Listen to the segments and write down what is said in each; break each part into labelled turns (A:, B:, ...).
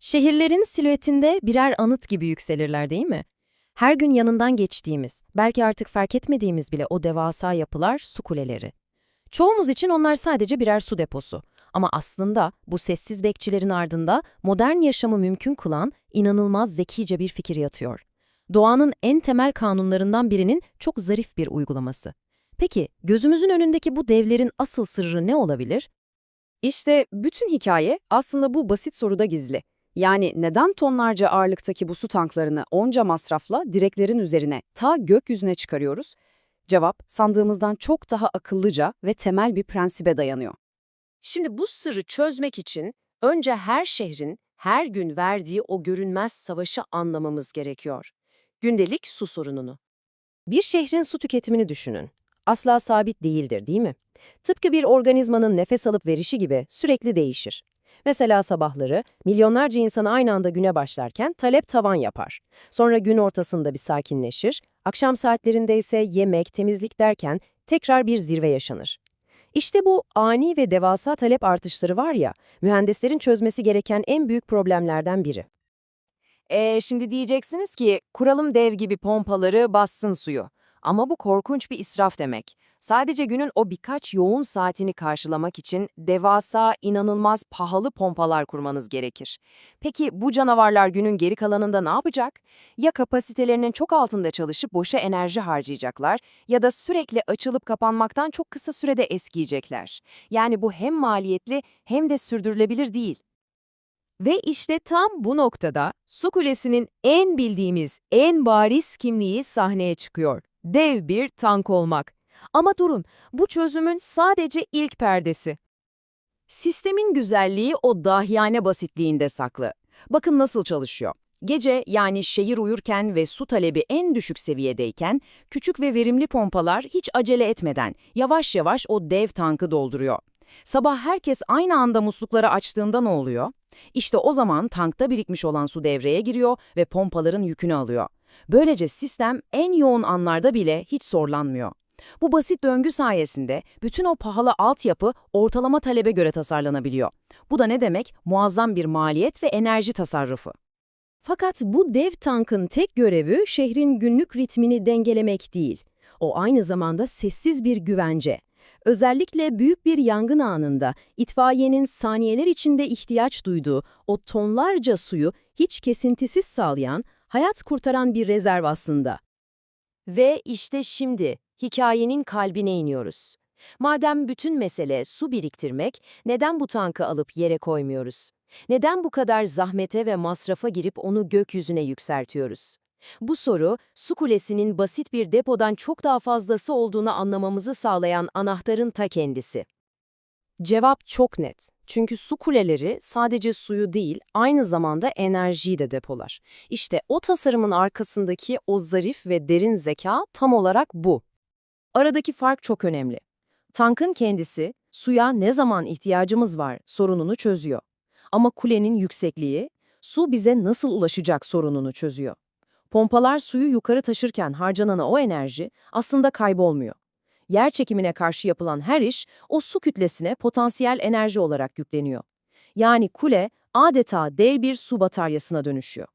A: Şehirlerin silüetinde birer anıt gibi yükselirler değil mi? Her gün yanından geçtiğimiz, belki artık fark etmediğimiz bile o devasa yapılar su kuleleri. Çoğumuz için onlar sadece birer su deposu. Ama aslında bu sessiz bekçilerin ardında modern yaşamı mümkün kılan inanılmaz zekice bir fikir yatıyor. Doğanın en temel kanunlarından birinin çok zarif bir uygulaması. Peki gözümüzün önündeki bu devlerin asıl sırrı ne olabilir?
B: İşte bütün hikaye aslında bu basit soruda gizli. Yani neden tonlarca ağırlıktaki bu su tanklarını onca masrafla direklerin üzerine ta gökyüzüne çıkarıyoruz? Cevap sandığımızdan çok daha akıllıca ve temel bir prensibe dayanıyor.
C: Şimdi bu sırrı çözmek için önce her şehrin her gün verdiği o görünmez savaşı anlamamız gerekiyor. Gündelik su sorununu.
A: Bir şehrin su tüketimini düşünün. Asla sabit değildir, değil mi? Tıpkı bir organizmanın nefes alıp verişi gibi sürekli değişir. Mesela sabahları milyonlarca insan aynı anda güne başlarken talep tavan yapar. Sonra gün ortasında bir sakinleşir, akşam saatlerinde ise yemek, temizlik derken tekrar bir zirve yaşanır. İşte bu ani ve devasa talep artışları var ya, mühendislerin çözmesi gereken en büyük problemlerden biri.
B: E şimdi diyeceksiniz ki kuralım dev gibi pompaları bassın suyu. Ama bu korkunç bir israf demek. Sadece günün o birkaç yoğun saatini karşılamak için devasa, inanılmaz pahalı pompalar kurmanız gerekir. Peki bu canavarlar günün geri kalanında ne yapacak? Ya kapasitelerinin çok altında çalışıp boşa enerji harcayacaklar ya da sürekli açılıp kapanmaktan çok kısa sürede eskiyecekler. Yani bu hem maliyetli hem de sürdürülebilir değil.
D: Ve işte tam bu noktada su kulesinin en bildiğimiz, en bariz kimliği sahneye çıkıyor. Dev bir tank olmak. Ama durun, bu çözümün sadece ilk perdesi.
B: Sistemin güzelliği o dahiyane basitliğinde saklı. Bakın nasıl çalışıyor. Gece yani şehir uyurken ve su talebi en düşük seviyedeyken küçük ve verimli pompalar hiç acele etmeden yavaş yavaş o dev tankı dolduruyor. Sabah herkes aynı anda muslukları açtığında ne oluyor? İşte o zaman tankta birikmiş olan su devreye giriyor ve pompaların yükünü alıyor. Böylece sistem en yoğun anlarda bile hiç zorlanmıyor. Bu basit döngü sayesinde bütün o pahalı altyapı ortalama talebe göre tasarlanabiliyor. Bu da ne demek? Muazzam bir maliyet ve enerji tasarrufu.
A: Fakat bu dev tankın tek görevi şehrin günlük ritmini dengelemek değil. O aynı zamanda sessiz bir güvence. Özellikle büyük bir yangın anında itfaiyenin saniyeler içinde ihtiyaç duyduğu o tonlarca suyu hiç kesintisiz sağlayan, hayat kurtaran bir rezerv aslında.
C: Ve işte şimdi hikayenin kalbine iniyoruz. Madem bütün mesele su biriktirmek, neden bu tankı alıp yere koymuyoruz? Neden bu kadar zahmete ve masrafa girip onu gökyüzüne yükseltiyoruz? Bu soru, su kulesinin basit bir depodan çok daha fazlası olduğunu anlamamızı sağlayan anahtarın ta kendisi.
B: Cevap çok net. Çünkü su kuleleri sadece suyu değil, aynı zamanda enerjiyi de depolar. İşte o tasarımın arkasındaki o zarif ve derin zeka tam olarak bu. Aradaki fark çok önemli. Tankın kendisi, suya ne zaman ihtiyacımız var sorununu çözüyor. Ama kulenin yüksekliği, su bize nasıl ulaşacak sorununu çözüyor. Pompalar suyu yukarı taşırken harcanan o enerji aslında kaybolmuyor. Yer çekimine karşı yapılan her iş o su kütlesine potansiyel enerji olarak yükleniyor. Yani kule adeta dev bir su bataryasına dönüşüyor.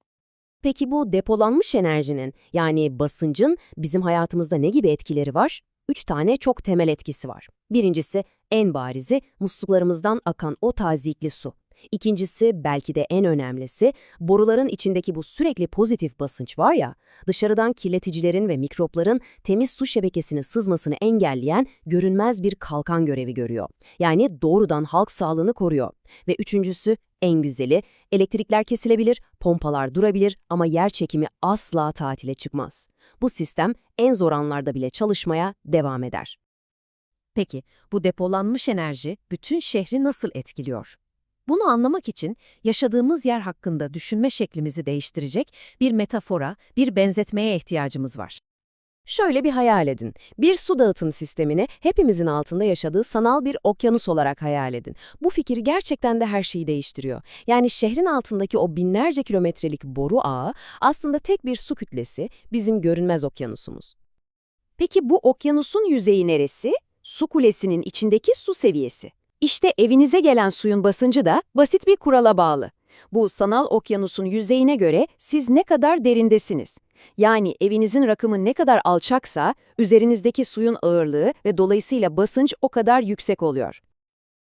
A: Peki bu depolanmış enerjinin yani basıncın bizim hayatımızda ne gibi etkileri var? Üç tane çok temel etkisi var. Birincisi en barizi musluklarımızdan akan o tazikli su. İkincisi belki de en önemlisi boruların içindeki bu sürekli pozitif basınç var ya dışarıdan kirleticilerin ve mikropların temiz su şebekesine sızmasını engelleyen görünmez bir kalkan görevi görüyor. Yani doğrudan halk sağlığını koruyor. Ve üçüncüsü en güzeli elektrikler kesilebilir, pompalar durabilir ama yer çekimi asla tatile çıkmaz. Bu sistem en zor anlarda bile çalışmaya devam eder.
D: Peki, bu depolanmış enerji bütün şehri nasıl etkiliyor? Bunu anlamak için yaşadığımız yer hakkında düşünme şeklimizi değiştirecek bir metafora, bir benzetmeye ihtiyacımız var.
A: Şöyle bir hayal edin. Bir su dağıtım sistemini hepimizin altında yaşadığı sanal bir okyanus olarak hayal edin. Bu fikir gerçekten de her şeyi değiştiriyor. Yani şehrin altındaki o binlerce kilometrelik boru ağı aslında tek bir su kütlesi, bizim görünmez okyanusumuz. Peki bu okyanusun yüzeyi neresi? Su kulesinin içindeki su seviyesi. İşte evinize gelen suyun basıncı da basit bir kurala bağlı.
D: Bu sanal okyanusun yüzeyine göre siz ne kadar derindesiniz. Yani evinizin rakımı ne kadar alçaksa, üzerinizdeki suyun ağırlığı ve dolayısıyla basınç o kadar yüksek oluyor.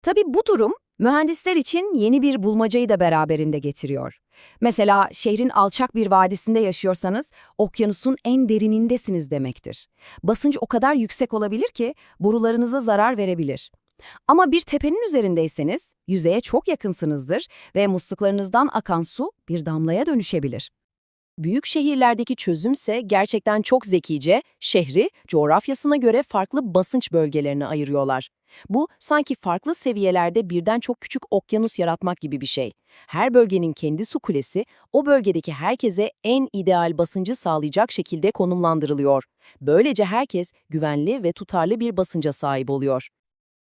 D: Tabii bu durum, mühendisler için yeni bir bulmacayı da beraberinde getiriyor. Mesela şehrin alçak bir vadisinde yaşıyorsanız, okyanusun en derinindesiniz demektir. Basınç o kadar yüksek olabilir ki, borularınıza zarar verebilir. Ama bir tepenin üzerindeyseniz, yüzeye çok yakınsınızdır ve musluklarınızdan akan su bir damlaya dönüşebilir.
B: Büyük şehirlerdeki çözümse gerçekten çok zekice, şehri coğrafyasına göre farklı basınç bölgelerine ayırıyorlar. Bu, sanki farklı seviyelerde birden çok küçük okyanus yaratmak gibi bir şey. Her bölgenin kendi su kulesi, o bölgedeki herkese en ideal basıncı sağlayacak şekilde konumlandırılıyor. Böylece herkes güvenli ve tutarlı bir basınca sahip oluyor.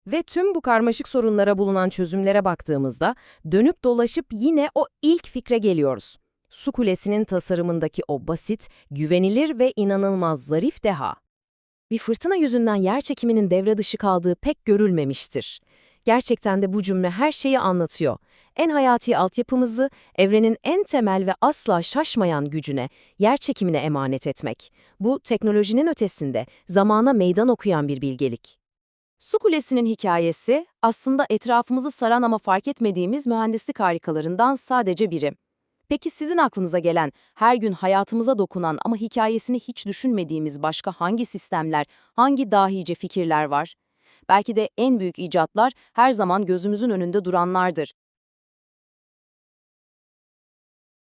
A: Ve tüm bu karmaşık sorunlara bulunan çözümlere baktığımızda dönüp dolaşıp yine o ilk fikre geliyoruz. Su kulesinin tasarımındaki o basit, güvenilir ve inanılmaz zarif deha. Bir fırtına yüzünden yer çekiminin devre dışı kaldığı pek görülmemiştir. Gerçekten de bu cümle her şeyi anlatıyor. En hayati altyapımızı evrenin en temel ve asla şaşmayan gücüne, yer çekimine emanet etmek. Bu teknolojinin ötesinde zamana meydan okuyan bir bilgelik.
B: Su kulesinin hikayesi aslında etrafımızı saran ama fark etmediğimiz mühendislik harikalarından sadece biri. Peki sizin aklınıza gelen, her gün hayatımıza dokunan ama hikayesini hiç düşünmediğimiz başka hangi sistemler, hangi dahice fikirler var? Belki de en büyük icatlar her zaman gözümüzün önünde duranlardır.